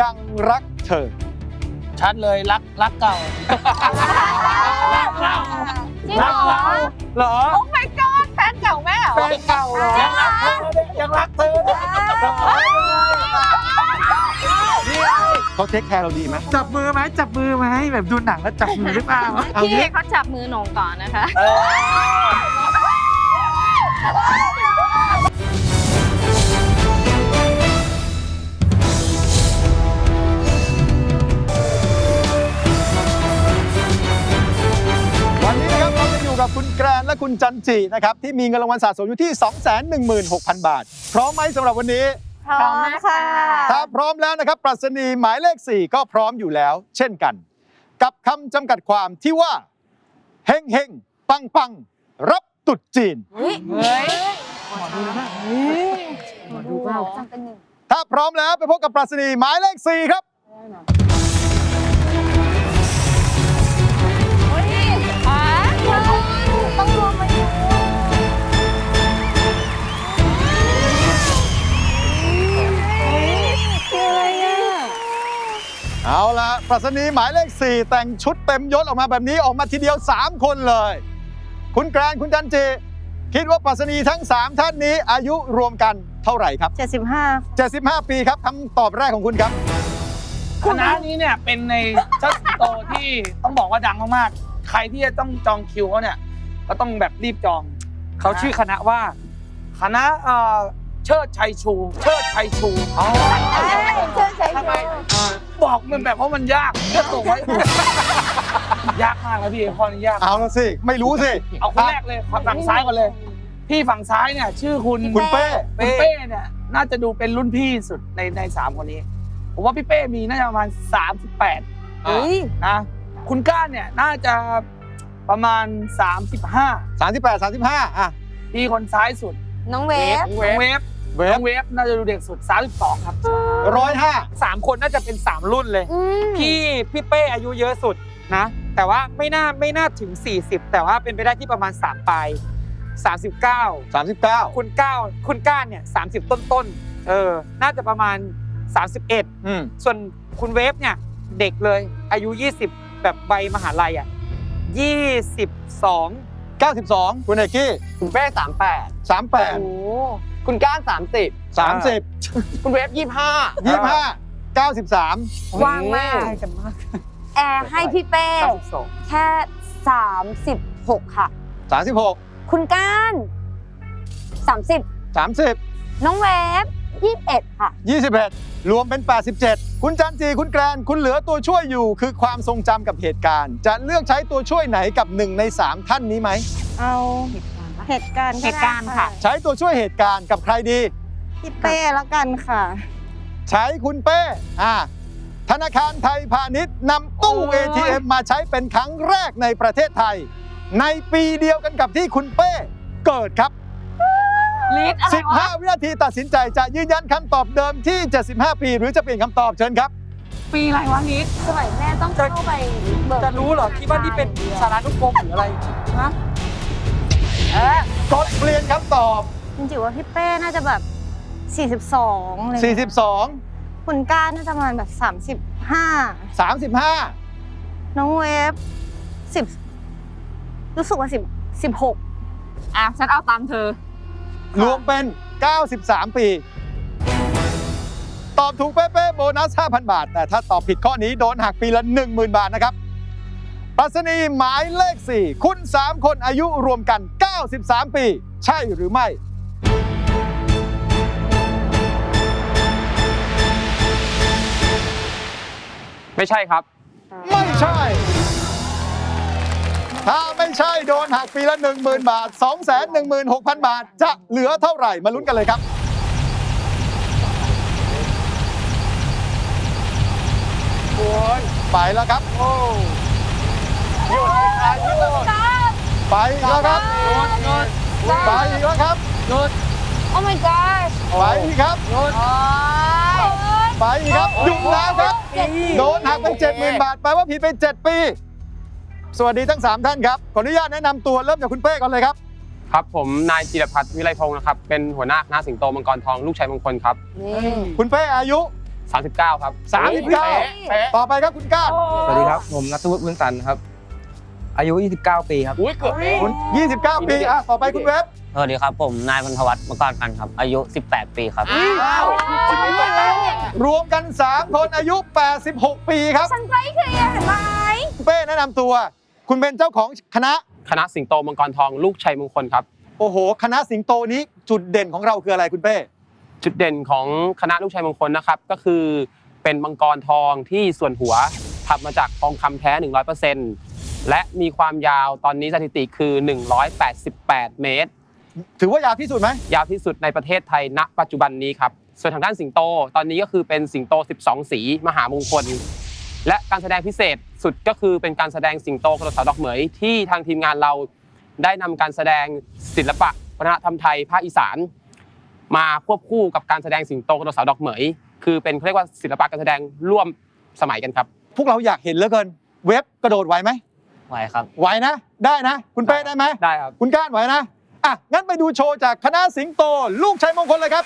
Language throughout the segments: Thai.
ยังรักเธอ ชัดเลยรักรักเก่า รักเก่าจริงเหรอเหรอโอ้ my god แฟนเก่าแม่เหรอแฟนเก่าเหรอยังรักเธอยังรักเธอเขาเทคแคร์เราดีไหมจับมือไหมจับมือไหมแบบดูหนังแล้วจับมือหรือเปล่าเอาพี่งี้เขาจับมือหนงก่อนนะคะ เออ นะครับเราจะอยู่กับคุณแกรนและคุณจันจินะครับที่มีเงินรางวัลสะสมอยู่ที่ 216,000 บาท พร้อมไหมสำหรับวันนี้ พร้อมค่ะ ถ้าพร้อมแล้วนะครับปรัชนีหมายเลข 4 ก็พร้อมอยู่แล้ว เช่นกัน กับคำจำกัดความที่ว่าเฮงเฮงปังปังรับตรุดจีน เฮ้ยดูเปล่าจำเป็นหนึ่งถ้าพร้อมแล้วไปพบกับปรัชนีหมายเลข 4 ครับ เอาละปรัชนีหมายเลข 4 แต่งชุดเต็มยศออกมาแบบนี้ออกมาทีเดียว 3 คนเลย คุณแกรนคุณจันจิคิดว่าปรัชนีทั้ง 3 ท่านนี้อายุรวมกันเท่าไหร่ครับ 75 75 ปีครับคำตอบแรกของคุณครับ คณะนี้เนี่ยเป็นในเจ้าสิงโตที่ต้องบอกว่าดังมากๆ ใครที่จะต้องจองคิวเขาเนี่ยก็ต้องแบบรีบจอง เขาชื่อคณะว่า คณะเอ่อเชิดชัยชู เชิดชัยชู เชื่อใจทำไม บอกมันแบบว่ามันยากก็ส่งไว้ ยากมากนะพี่ข้อนี้ยาก เอาละสิ ไม่รู้สิเอาคนแรกเลยฝั่งซ้ายก่อนเลย พี่ฝั่งซ้ายเนี่ยชื่อคุณคุณเป้คุณเป้เนี่ยน่าจะดูเป็นรุ่นพี่สุดในในสามคนนี้ ผมว่าพี่เป้มีน่าจะประมาณ38เฮ้ยนะคุณก้านเนี่ยน่าจะประมาณ 35 38 35อะพี่คนซ้ายสุด น้องเวฟน้องเวฟ เวน้ฟองเวฟน่าจะดูเด็กสุด32ครับร้อยห้าสามคนน่าจะเป็นสามรุ่นเลย อืมพี่พี่เป้อายุเยอะสุดนะ แต่ว่าไม่น่าไม่น่าถึง 40 แต่ว่าเป็นไปได้ที่ประมาณ3ปลาย39 39คุณก้าวคุณก้านเนี่ย30 ต้นต้นๆเออน่าจะประมาณ 31 อืมส่วนคุณเวฟเนี่ยเด็กเลยอายุ 20 แบบใบมหาลัยอะ22 92คุณเอกกี้คุณเป้สามแปด38คุณก้านสามสิบ30คุณเวฟยี่ห้า25 93ว่างมากแอร์ให้พี่เป้92แค่ 36 ค่ะ36คุณก้าน 30 30น้องเวฟ21 ค่ะ21รวมเป็น87คุณจันจีคุณแกรนคุณเหลือตัวช่วยอยู่ คือความทรงจำกับเหตุการณ์ จะเลือกใช้ตัวช่วยไหนกับหนึ่งใน3ท่านนี้ไหมเอา เหตุการณ์เหตุการณ์ค่ะ ใช้ตัวช่วยเหตุการณ์กับใครดี พี่เป้แล้วกันค่ะ ใช้คุณเป้อ่าธนาคารไทยพาณิชย์นำตู้ โอ้ย ATM มาใช้เป็นครั้งแรกในประเทศไทย ในปีเดียวกันกับที่คุณเป้เกิดครับ ลิศอะไรวะ15 วินาทีตัดสินใจจะยืนยันคำตอบเดิมที่ 75 ปี หรือจะเปลี่ยนคำตอบเชิญครับ ปีอะไรวะนิดสมัยแม่ต้องเข้าไปเบิกจะรู้เหรอคิดว่านี่เป็นสารานุกรมหรืออะไร กดเปลี่ยนคำตอบ จริงๆว่าพี่เป้น่าจะแบบ 42เลย42 คุณก้านน่าจะประมาณแบบ 35 35 น้องเวฟ10 รู้สึกว่า 10 16 อะฉันเอาตามเธอ รวมเป็น 93 ปี ตอบถูกเป๊ะๆโบนัส 5,000 บาท แต่ถ้าตอบผิดข้อนี้โดนหักปีละ 10,000 บาทนะครับ ปรัชนีหมายเลข 4 คุณ 3 คนอายุรวมกัน 93 ปี ใช่หรือไม่ ไม่ใช่ครับ ไม่ใช่ ถ้าไม่ใช่โดนหักปีละ 10,000 บาท 216,000 บาท จะเหลือเท่าไหร่มาลุ้นกันเลยครับโอ้ยไปแล้วครับ โอ้ หยุดอายุไปอีกแล้วครับไปอีกแล้วครับโอ้ my god ไปอีกครับไปอีกครับหยุดแล้วครับ โดนหักไป70,000บาทแปลว่าผิดไป7ปี สวัสดีทั้ง3ท่านครับ ขออนุญาตแนะนำตัวเริ่มจากคุณเป้ก่อนเลยครับ ครับผมนายจิรพัฒน์วิไลพงศ์นะครับ เป็นหัวหน้าคณะสิงโตมังกรทองลูกชายมงคลครับนี่คุณเป้อายุ 39 ครับ 39 ต่อไปครับคุณก้านสวัสดีครับ ผมนัทวุฒิบุญสันครับ อายุ 29 ปีครับ อุ้ยเกือบคุณ29 ปีอะต่อไปคุณเว็บสวัสดีครับผมนายพันธวัฒน์มกรพันธ์ครับ อายุ 18 ปีครับรวมกัน 3 คนอายุ 86 ปีครับ ฉันใกล้เคียงเห็นไหมคุณเป้แนะนำตัว คุณเป็นเจ้าของคณะ คณะสิงโตมังกรทองลูกชัยมงคลครับ โอ้โห คณะสิงโตนี้จุดเด่นของเราคืออะไรคุณเป้ จุดเด่นของคณะลูกชัยมงคลนะครับ ก็คือเป็นมังกรทองที่ส่วนหัวทำมาจากทองคำแท้ 100% และมีความยาวตอนนี้สถิติคือ 188 เมตร ถือว่ายาวที่สุดไหมยาวที่สุดในประเทศไทยณ ปัจจุบันนี้ครับ ส่วนทางด้านสิงโต ตอนนี้ก็คือเป็นสิงโต 12 สีมหามงคล และการแสดงพิเศษสุดก็คือเป็นการแสดงสิงโตกระโดดเสาดอกเหมยที่ทางทีมงานเราได้นำการแสดงศิลปะวัฒนธรรมไทยภาคอีสาน มาควบคู่กับการแสดงสิงโตกระโดดเสาดอกเหมย คือเป็นเขาเรียกว่าศิลปะการแสดงร่วมสมัยกันครับ พวกเราอยากเห็นเหลือเกิน เว็บกระโดดไหวไหม ไหวครับ ไหวนะ ได้นะ คุณเป้ได้ไหมได้ครับ คุณก้านไหวนะ อะ งั้นไปดูโชว์จากคณะสิงโต ลูกชัยมงคลเลยครับ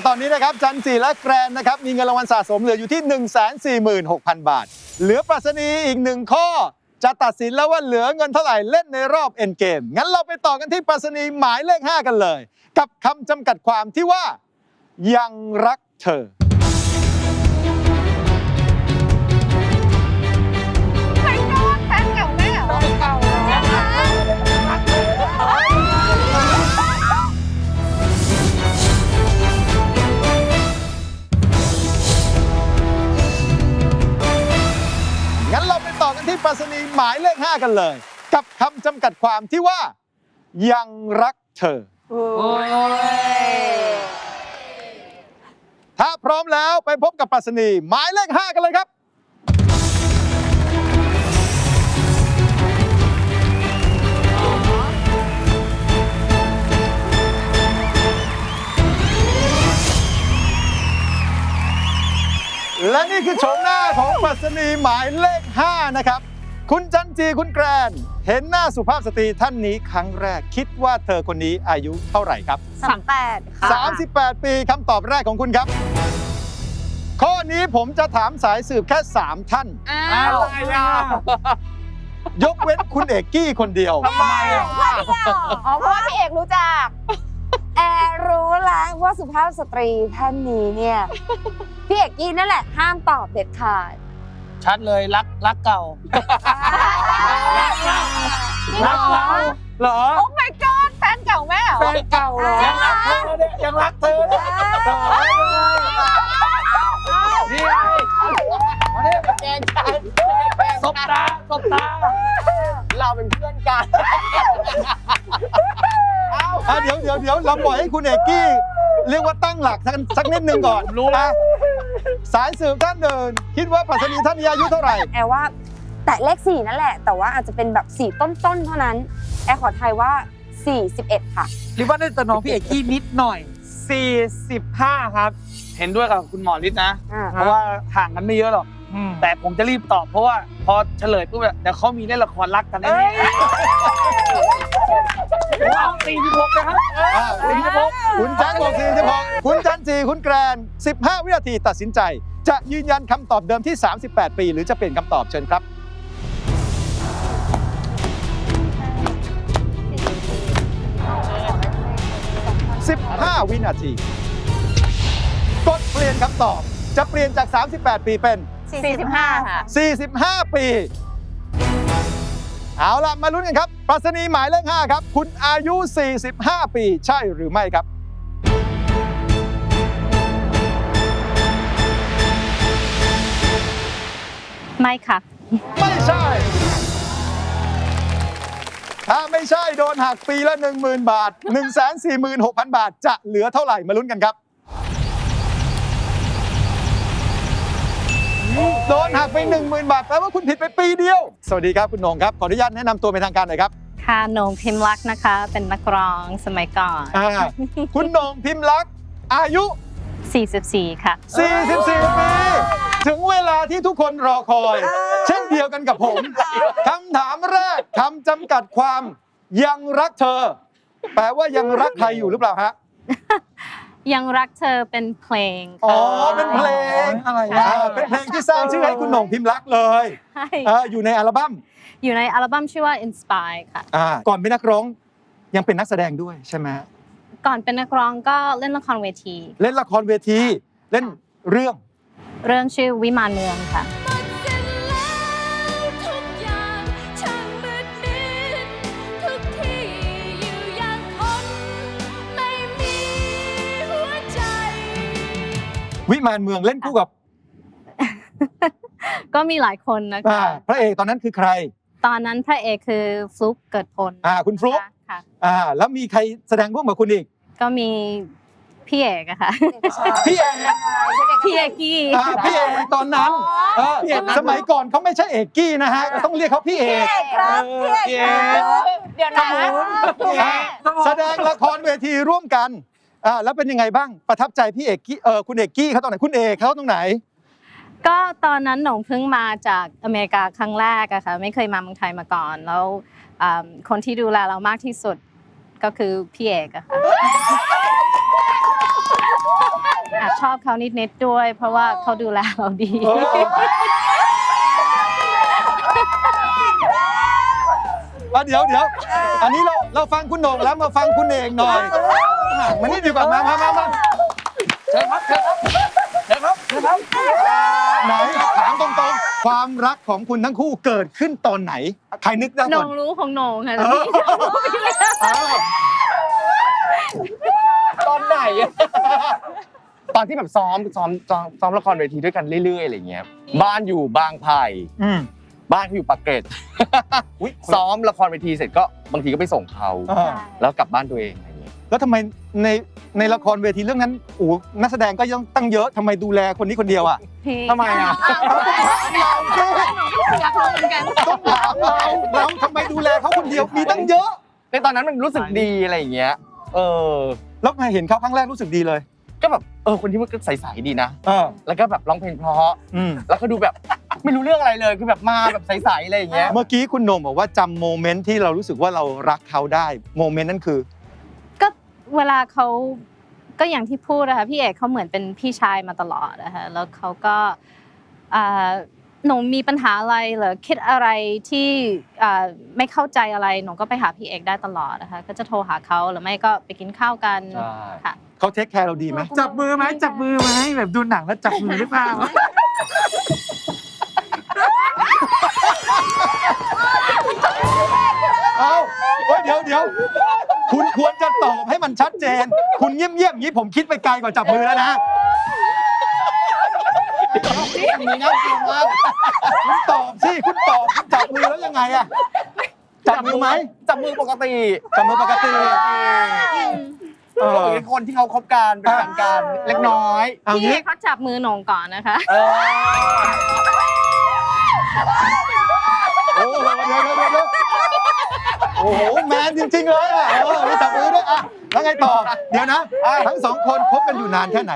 และตอนนี้นะครับจันจีและแกรนนะครับมีเงินรางวัลสะสมเหลืออยู่ที่ 146,000 บาท เหลือปรัชนีอีกหนึ่งข้อ จะตัดสินแล้วว่าเหลือเงินเท่าไหร่เล่นในรอบเอ็นเกมงั้นเราไปต่อกันที่ปรัชนีหมายเลข 5 กันเลย กับคำจำกัดความที่ว่า ยังรักเธอ ที่ปรัชนีหมายเลข5กันเลย กับคำจำกัดความที่ว่า ยังรักเธอ ถ้าพร้อมแล้วไปพบกับปรัชนีหมายเลข5กันเลยครับ และนี่คือโฉมหน้าของปรัชนีหมายเลข 5 นะครับ คุณจันจีคุณแกรน เห็นหน้าสุภาพสตรีท่านนี้ครั้งแรกคิดว่าเธอคนนี้อายุเท่าไหร่ครับ สามแปดค่ะ38 ปีคำตอบแรกของคุณครับ ข้อนี้ผมจะถามสายสืบแค่ 3 ท่าน อ้าวอะไรอะยกเว้นคุณเอกกี้คนเดียว ทำไมอะ อ๋อเพราะว่าพี่เอกรู้จัก แอร์รู้แล้วว่าสุภาพสตรีท่านนี้เนี่ย พี่เอกกี้นั่นแหละห้ามตอบเด็ดขาด ชัดเลยรักรักเก่า รักเราเหรอ โอ้ my god แฟนเก่าแม่เหรอ แฟนเก่าเหรอ ยังรักเธอเนี่ยยังรักเธอเนี่ยนี่ไงมาเนี่ยแกงกันสบตาสบตาเรา อะเดี๋ยวเดี๋ยวเดี๋ยวเราปล่อยให้คุณเอกกี้ เรียกว่าตั้งหลักสักสักนิดนึงก่อนรู้แล้วอะสายสืบท่านเดิน คิดว่าปรัชนีท่านนี้อายุเท่าไหร่ แอร์ว่า แต่เลขสี่นั่นแหละ แต่ว่าอาจจะเป็นแบบสี่ต้นๆเท่านั้น แอร์ขอทายว่า 41 ค่ะ หรือว่าน่าจะน้องพี่เอกกี้นิดหน่อย 45 ครับ เห็นด้วยกับคุณหมอฤทธิ์นะ อ่า เพราะว่าห่างกันไม่เยอะหรอกอืม แต่ผมจะรีบตอบเพราะว่าพอเฉลยปุ๊บเนี่ยเดี๋ยวเขามีเล่นละครรักกันแน่ๆผมเอาสี่สิบหกนะครับอะสี่สิบหกคุณแจ็คบอก46คุณจันจีคุณแกรน 15 วินาทีตัดสินใจ จะยืนยันคำตอบเดิมที่ 38 ปี หรือจะเปลี่ยนคำตอบเชิญครับ15วินาที กดเปลี่ยนคำตอบจะเปลี่ยนจาก 38 ปีเป็น 45 ค่ะ 45 ปี เอาล่ะ มาลุ้นกันครับ ปรัชนีหมายเลข5ครับ คุณอายุ 45 ปี ใช่หรือไม่ครับ ไม่ค่ะ ไม่ใช่ ถ้าไม่ใช่โดนหักปีละ 10,000 บาท 146,000 บาท จะเหลือเท่าไหร่ มาลุ้นกันครับ โดนหักไป 10,000 บาทแปลว่าคุณผิดไปปีเดียว สวัสดีครับคุณโหนงครับ ขออนุญาตแนะนำตัวเป็นทางการหน่อยครับค่ะโหนงพิมพ์ลักษณ์นะคะ เป็นนักร้องสมัยก่อน อ่าคุณโหนงพิมพ์ลักษณ์อายุ 44 ค่ะ 44 ปี ถึงเวลาที่ทุกคนรอคอย เช่นเดียวกันกับผมคำถามแรกคำจำกัดความ ยังรักเธอ แปลว่ายังรักใครอยู่หรือเปล่าฮะ ยังรักเธอเป็นเพลงอ๋อ ค่ะเป็นเพลงอะไรอ่าเป็นเพลงที่สร้างชื่อให้คุณโหน่งพิมพ์รักเลยใช่อ่าอยู่ในอัลบั้มอยู่ในอัลบั้มชื่อว่า Inspire ค่ะ อ่าก่อนเป็นนักร้องยังเป็นนักแสดงด้วยใช่ไหมก่อนเป็นนักร้องก็เล่นละครเวที เล่นละครเวทีเล่นเรื่อง เรื่องชื่อวิมานเมืองค่ะ วิมานเมืองเล่นคู่กับก็มีหลายคนนะอ่าคะ พระเอกตอนนั้นคือใคร ตอนนั้นพระเอกคือฟลุกเกิดพลอ่าคุณฟลุ๊ก ค่ะ อ่า แล้วมีใครแสดงร่วมกับคุณอีกก็มีพี่เอกอะค่ะ พี่เอกพี่เอกกี้ อ่าพี่เอกตอนนั้นเออสมัยก่อนเขาไม่ใช่เอกกี้นะฮะต้องเรียกเขาพี่เอก ครับพี่เอกครับ เดี๋ยวนะอ่าแสดงละครเวทีร่วมกัน อ่าแล้วเป็นยังไงบ้างประทับใจพี่เอกกี้เออคุณเอกกี้เขาตรงไหนคุณเอกเขาตรงไหน ก็ตอนนั้นหนงเพิ่งมาจากอเมริกาครั้งแรกอะค่ะไม่เคยมาเมืองไทยมาก่อน แล้วอ่าคนที่ดูแลเรามากที่สุดก็คือพี่เอกอะค่ะแอบชอบเขานิดๆด้วย เพราะว่าเขาดูแลเราดี เออ อะเดี๋ยวเดี๋ยวอันนี้เราเราฟังคุณโหน่งแล้วมาฟังคุณเอกหน่อยอะมานี่ดีกว่ามามามามาเชิญครับเชิญครับเชิญครับเชิญครับไหนถามตรงๆ ความรักของคุณทั้งคู่เกิดขึ้นตอนไหน ใครนึกได้หนก่อนงรู้ของหนงค่ะเอแต่อพี่อ้าวตอนไหนอะตอนที่แบบซ้อมซ้อมซ้อมซ้อมละครเวทีด้วยกันเรื่อยๆอะไรเงี้ย บ้านอยู่บางไผ่ อืม บ้านเขาอยู่ปากเกร็ดอุ๊ยซ้อมละครเวทีเสร็จก็บางทีก็ไปส่งเขาเออแล้วกลับบ้านตัวเองอะไรเงี้ยแล้วทำไมในในละครเวทีเรื่องนั้นโอ้โหนักแสดงก็ยังตั้งเยอะทำไมดูแลคนนี้คนเดียวอะพี่ทำไมอะอยากรู้เหมือนกัน ต้องถามเราเราทำไมดูแลเขาคนเดียวมีตั้งเยอะ ในตอนนั้นมันรู้สึกดีอะไรอย่างเงี้ย เออ แล้วมาเห็นเขาครั้งแรกรู้สึกดีเลยก็แบบเออคนที่มันก็ใสๆดีนะ เออแล้วก็แบบร้องเพลงเพราะอืมแล้วก็ดูแบบ ไม่รู้เรื่องอะไรเลยคือแบบมาแบบใสๆอะไรอย่างเงี้ยเมื่อกี้คุณโหน่งบอกว่าจำโมเมนต์ที่เรารู้สึกว่าเรารักเขาได้ โมเมนต์นั้นคือ ก็เวลาเขาก็อย่างที่พูดนะคะพี่เอกเขาเหมือนเป็นพี่ชายมาตลอดนะคะแล้วเขาก็อ่าหนูมีปัญหาอะไรหรือคิดอะไรที่อ่าไม่เข้าใจอะไรหนูก็ไปหาพี่เอกได้ตลอดนะคะก็จะโทรหาเขาหรือไม่ก็ไปกินข้าวกันใช่ ค่ะ เขาเทคแคร์เราดีไหมจับมือไหมจับมือไหมแบบดูหนังแล้วจับมือหรือเปล่าเอา เฮ้ยเดี๋ยวเดี๋ยวคุณควรจะตอบให้มันชัดเจน คุณเงียบๆอย่างนี้ผมคิดไปไกลกว่าจับมือแล้วนะมีนะคุณตอบสิคุณตอบคุณจับมือแล้วยังไงอะจับมือไหมจับมือปกติจับมือปกติเอก็อเหมือนคนที่เขาคบกันเป็นแฟนกันเล็กน้อยเอาพี่เองี้กเขาจับมือหนูก่อนนะคะเออโอ้โหเดี๋ยวเดี๋ยวเดี๋ยวเดี๋ยว โอ้โหแมนจริง ๆ เลยอะเออมีจับมือด้วยอะแล้วไงต่อ เดี๋ยวนะทั้งสองคนคบกันอยู่นานแค่ไหน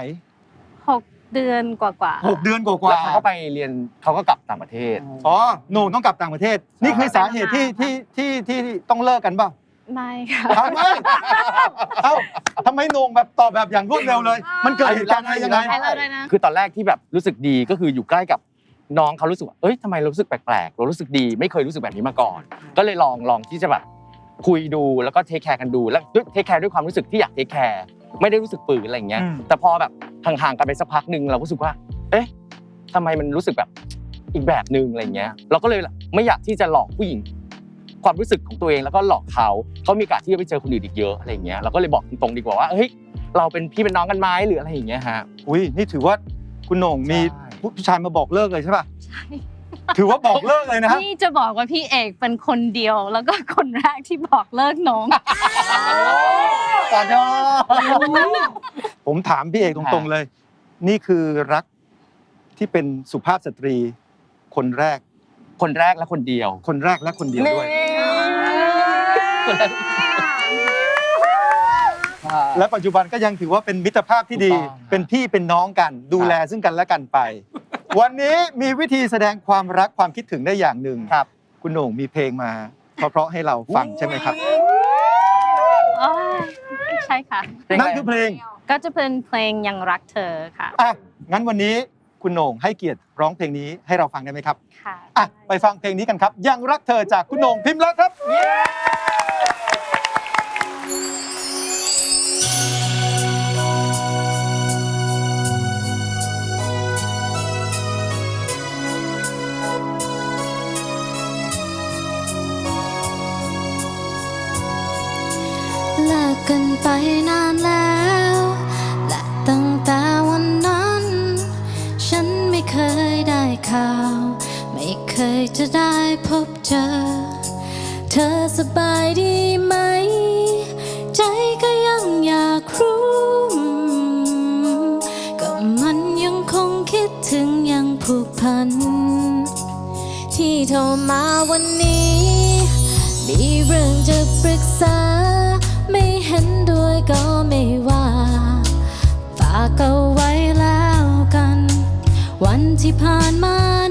หกเดือนกว่าหกเดือนกแล้วว่าเขาก็ไปเรียนเขาก็กลับต่างประเทศ ๆอ๋อหนูต้องกลับต่างประเทศ นี่คือสาเหตุที่ที่ที่ที่ต้องเลิกกันเปล่าๆไม่ค่ะ ทำไมเอ้าทำไมโหนงแบบตอบแบบอย่างรวดเร็วเลย มันเกิดเหตุการณ์อะไรยังไงใช้เราด้วยนะ คือตอนแรกที่แบบรู้สึกดีก็คืออยู่ใกล้กับน้องเขารู้สึกว่าเอ้ยทำไมเรารู้สึกแปลกๆเรารู้สึกดีไม่เคยรู้สึกแบบนี้มาก่อน ก็เลยลองลองที่จะแบบ คุยดูแล้วก็เทคแคร์กันดูแล้วด้วยเทคแคร์ด้วยความรู้สึกที่อยากเทคแคร์ไม่ได้รู้สึกปืนอะไรอย่างเงี้ย อืม แต่พอแบบห่างๆกันไปสักพักหนึ่งเราก็รู้สึกว่า เอ๊ะทำไมมันรู้สึกแบบอีกแบบหนึ่งอะไรเงี้ย เราก็เลยไม่อยากที่จะหลอกผู้หญิง ความรู้สึกของตัวเองแล้วก็หลอกเขาเขามีโอกาสที่จะไปเจอคนอื่นอีกเยอะอะไรเงี้ยเราก็เลยบอกตรงๆดีกว่าว่าเฮ้ยเราเป็นพี่เป็นน้องกันไหมหรืออะไรอย่างเงี้ยฮะ อุ้ยนี่ถือว่าคุณโหน่งมีใช่ ผู้ชายมาบอกเลิกเลยใช่ป่ะ ถือว่าบอกเลิกเลยนะ นี่จะบอกว่าพี่เอกเป็นคนเดียว แล้วก็คนแรกที่บอกเลิกน้องขอโทษผมถามพี่เอกตรงๆเลย นี่คือรักที่เป็นสุภาพสตรี คนแรก คนแรกและคนเดียว คนแรกและคนเดียวด้วยและปัจจุบันก็ยังถือว่าเป็นมิตรภาพที่ดี ถูกต้อง เป็นพี่เป็นน้องกัน ดูแลซึ่งกันและกันไป วันนี้มีวิธีแสดงความรักความคิดถึงได้อย่างหนึ่งครับ คุณโหน่งมีเพลงมา เพราะๆให้เราฟังใช่ไหมครับโอ้ยใช่ค่ะ นั่นคือเพลงก็จะเป็นเพลงยังรักเธอค่ะ อะ งั้นวันนี้คุณโหน่งให้เกียรติร้องเพลงนี้ให้เราฟังได้ไหมครับ ค่ะ อะ ไปฟังเพลงนี้กันครับ ยังรักเธอจากคุณโหน่งพิมพ์แล้วครับ กกันไปนานแล้ว และตั้งแต่วันนั้น ฉันไม่เคยได้ข่าว ไม่เคยจะได้พบเจอ เธอสบายดีไหม ใจก็ยังอยากรู้ ก็มันยังคงคิดถึงยังผูกพัน ที่โทรมาวันนี้ มีเรื่องจะปรึกษา ที่ผ่านมา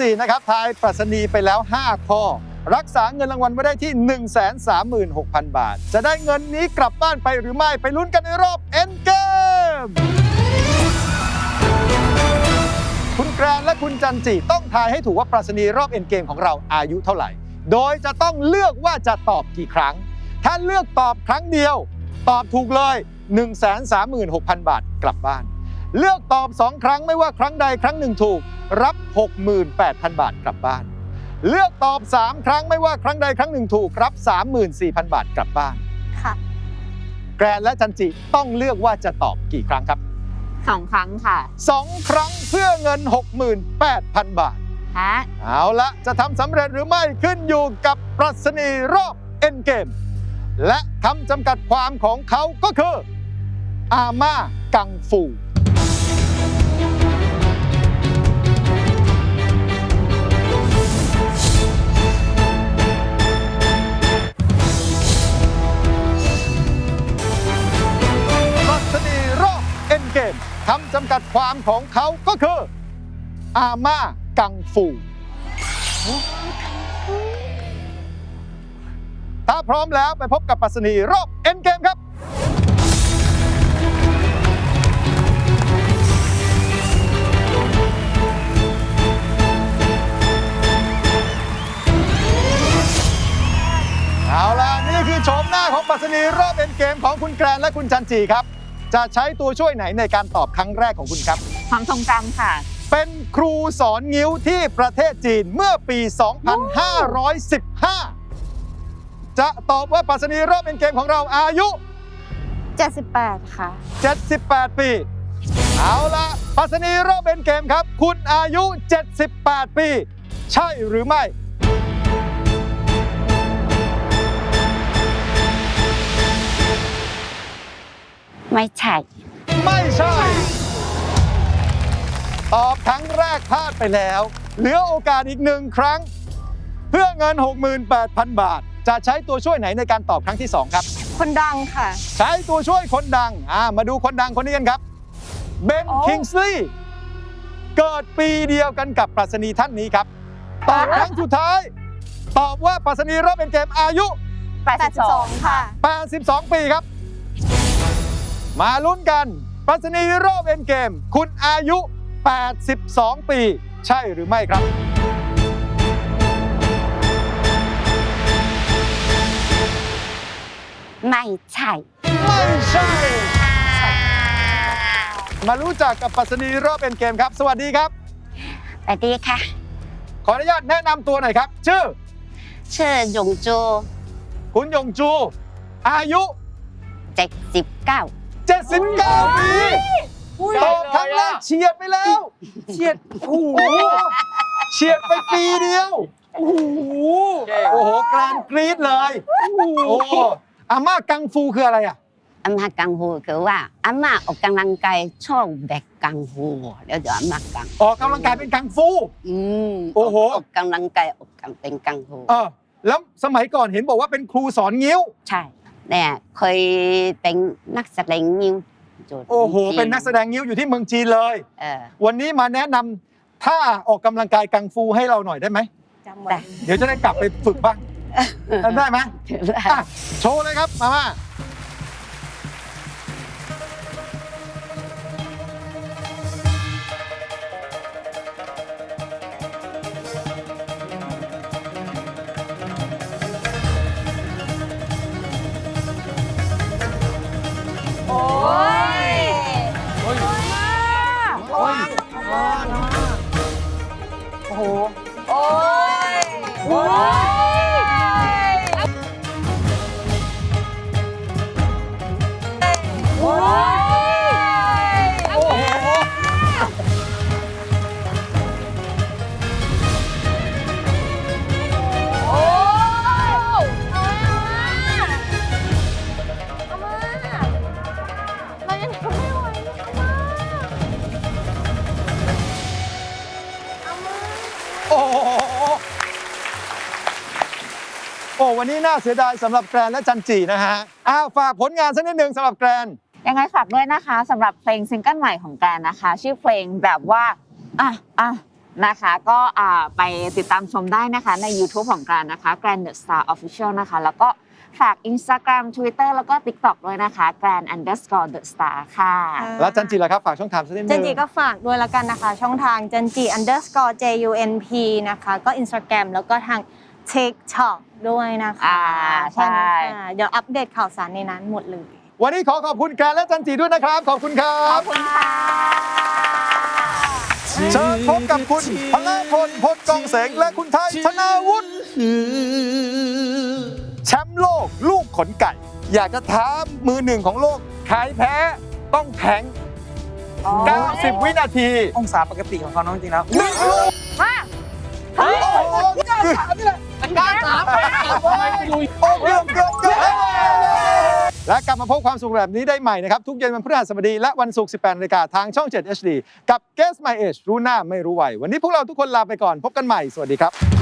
4 นะครับ ทายปรัชนีไปแล้ว 5 ข้อ รักษาเงินรางวัลไว้ได้ที่ 136,000 บาท จะได้เงินนี้กลับบ้านไปหรือไม่ไปลุ้นกันในรอบเอ็นเกมคุณแกรนและคุณจันจีต้องทายให้ถูกว่าปรัชนีรอบเอ็นเกมของเราอายุเท่าไหร่ โดยจะต้องเลือกว่าจะตอบกี่ครั้ง ถ้าเลือกตอบครั้งเดียว ตอบถูกเลย 136,000 บาทกลับบ้าน เลือกตอบ 2 ครั้งไม่ว่าครั้งใดครั้งหนึ่งถูก รับ 68,000 บาทกลับบ้าน เลือกตอบ 3 ครั้งไม่ว่าครั้งใดครั้งหนึ่งถูก รับ 34,000 บาทกลับบ้าน ค่ะ แกรนและจันจิต้องเลือกว่าจะตอบกี่ครั้งครับ สองครั้งค่ะ 2 ครั้งเพื่อเงิน 68,000 บาท ฮะ เอาละจะทำสำเร็จหรือไม่ขึ้นอยู่กับปรัชนีรอบเอ็นเกม และคำจำกัดความของเขาก็คือ อาม่ากังฟูำกัดความของเขาก็คือ อาม่ากังฟู ถ้าพร้อมแล้วไปพบกับปรัชนีรอบเอ็นเกมครับเอาล่ะนี่คือโฉมหน้าของปรัชนีรอบเอ็นเกมของคุณแกรนและคุณจันจีครับ จะใช้ตัวช่วยไหนในการตอบครั้งแรกของคุณครับ ความทรงจำค่ะ เป็นครูสอนงิ้วที่ประเทศจีนเมื่อปี 2515 จะตอบว่าปรัชนีรอบเป็นเกมของเราอายุ 78 ค่ะ 78 ปี เอาละปรัชนีรอบเป็นเกมครับ คุณอายุ 78 ปี ใช่หรือไม่ ไม่ใช่ ไม่ใช่ ตอบครั้งแรกพลาดไปแล้ว เหลือโอกาสอีกหนึ่งครั้ง เพื่อเงิน 68,000 บาท จะใช้ตัวช่วยไหนในการตอบครั้งที่ 2 ครับ คนดังค่ะ ใช้ตัวช่วยคนดังอ่ามาดูคนดังคนนี้กันครับเบนโอ้ คิงส์ลีย์เกิดปีเดียวกันกับปรัชนีท่านนี้ครับ ตอบครั้งสุดท้าย ตอบว่าปรัชนีรอบเป็นเกมอายุ 82 ค่ะ 82 ปีครับ มาลุ้นกันปรัชนีรอบเอ็นเกม คุณอายุ 82 ปี ใช่หรือไม่ครับ ไม่ใช่ ไม่ใช่ มารู้จักกับปรัชนีรอบเอ็นเกมครับ สวัสดีครับ สวัสดีค่ะ ขออนุญาตแนะนำตัวหน่อยครับ ชื่อ ชื่อหยงจู คุณยงจู อายุ 79 79ปีตอบครั้งแรกเฉียดไปแล้ว เฉียดโอ้โหโอ้โหเฉียดไปปีเดียว โอ้โหโอ้โหแกรนกรี๊ดเลย โอ้โหอาม่ากังฟูคืออะไรอะอาม่ากังฟูคือว่าอาม่าออกกำลังกายชอบแบกกังฟูแล้วเดี๋ยวอาม่ากังออกกำลังกายเป็นกังฟูอืมโอ้โหออกกำลังกายออกกำเป็นกังฟูเออแล้วสมัยก่อนเห็นบอกว่าเป็นครูสอนงิ้ว ใช่ เนี่ยเคยเป็นนักแสดงนิ้วจุดโอ้โหจริงเป็นนักแสดงงิ้วอยู่ที่เมืองจีนเลย เออ วันนี้มาแนะนำท่าออกกำลังกายกังฟูให้เราหน่อยได้ไหมได้เดี๋ยวจะได้กลับไปฝึกบ้างได้ไหมอะโชว์เลยครับ มาม่า โอ้โหโอ้วันนี้น่าเสียดายสำหรับแกรนและจันจีนะฮะอ้าวฝากผลงานสักนิดหนึ่งสำหรับแกรน ยังไงฝากด้วยนะคะสำหรับเพลงซิงเกิลใหม่ของแกรนนะคะ ชื่อเพลงแบบว่าอะอะนะคะ ก็อ่าไปติดตามชมได้นะคะใน YouTube ของแการนะคะ Grand The Star Official นะคะ แล้วก็ ฝาก Instagram Twitter แล้วก็ TikTok ด้วยนะคะ Grand Underscore The Star ค่ะแล้วจันจิล่ะครับฝากช่องทางสักนิดเจนึนงจีก็ฝากด้วยละกันนะคะ ช่องทางเจนจี underscore junp นะคะ ก็ Instagram แล้วก็ทาง TikTok ด้วยนะคะอ่าใช่แค่นั้นค่ะเดี๋ยวอัปเดตข่าวสารในนั้นหมดเลย วันนี้ขอขอบคุณแกรนและจันจิด้วยนะครับ ขอบคุณครับขอบคุณค่ะ เชิญพบกับคุณพลพลพลกองเสงและคุณไทยธนาวุฒิแชมป์โลกลูกขนไก่ อยากจะท้ามือหนึ่งของโลกใครแพ้ต้องแข็ง 90 วินาทีองศาปกติของเขาน้องจริงแล้วหนึ่งลูกค่ะโอ้โหเกือบเกือบเกือบเกือบและกลับมาพบความสุขแบบนี้ได้ใหม่นะครับ ทุกเย็นวันพฤหัสบดีและวันศุกร์ 18นาฬิกาทางช่อง 7 HD กับ Guess My Age รู้หน้าไม่รู้วัยวันนี้พวกเราทุกคนลาไปก่อนพบกันใหม่ สวัสดีครับ